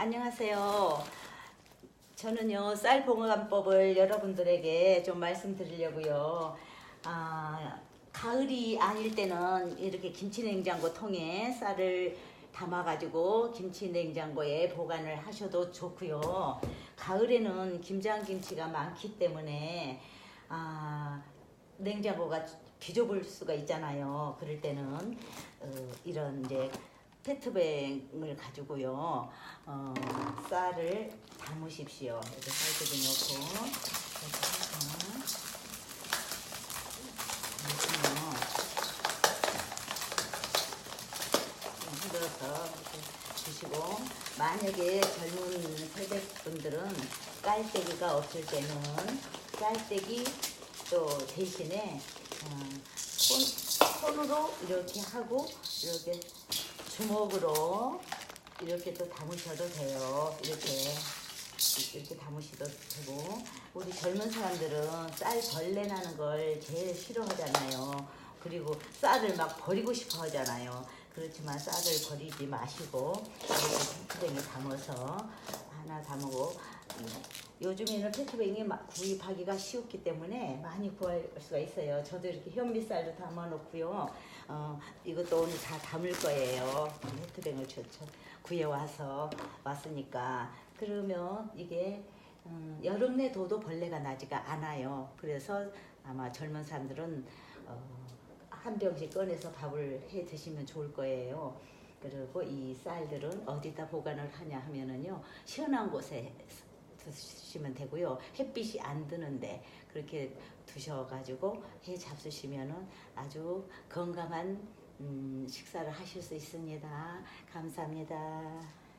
안녕하세요. 저는요 쌀 봉합법을 여러분들에게 좀 말씀드리려고요. 아, 가을이 아닐 때는 이렇게 김치 냉장고 통에 쌀을 담아가지고 김치 냉장고에 보관을 하셔도 좋고요. 가을에는 김장 김치가 많기 때문에 아, 냉장고가 비좁을 수가 있잖아요. 그럴 때는 어, 이런 이제 페트병을 가지고요. 어, 쌀을 담으십시오. 이렇게 쌀들이 넣고 흔들어서 주시고 만약에 젊은 세대분들은 깔때기가 없을 때는 깔때기 또 대신에 어, 손, 손으로 이렇게 하고 이렇게 주먹으로 이렇게 또 담으셔도 돼요. 이렇게 이렇게 담으셔도 되고 우리 젊은 사람들은 쌀 벌레 나는 걸 제일 싫어하잖아요. 그리고 쌀을 막 버리고 싶어 하잖아요. 그렇지만 쌀을 버리지 마시고 이렇게 페트병에 담아서 하나 담고 음, 요즘에는 페트병이 막 구입하기가 쉬웠기 때문에 많이 구할 수가 있어요. 저도 이렇게 현미쌀도 담아놓고요. 어, 이것도 오늘 다 담을 거예요. 저 구해와서 왔으니까 그러면 이게 음, 여름 내 둬도 벌레가 나지가 않아요. 그래서 아마 젊은 사람들은 어, 한 병씩 꺼내서 밥을 해 드시면 좋을 거예요. 그리고 이 쌀들은 어디다 보관을 하냐 하면은요 시원한 곳에 두시면 되고요 햇빛이 안 드는데 그렇게 두셔가지고 해 잡수시면은 아주 건강한 음, 식사를 하실 수 있습니다. 감사합니다.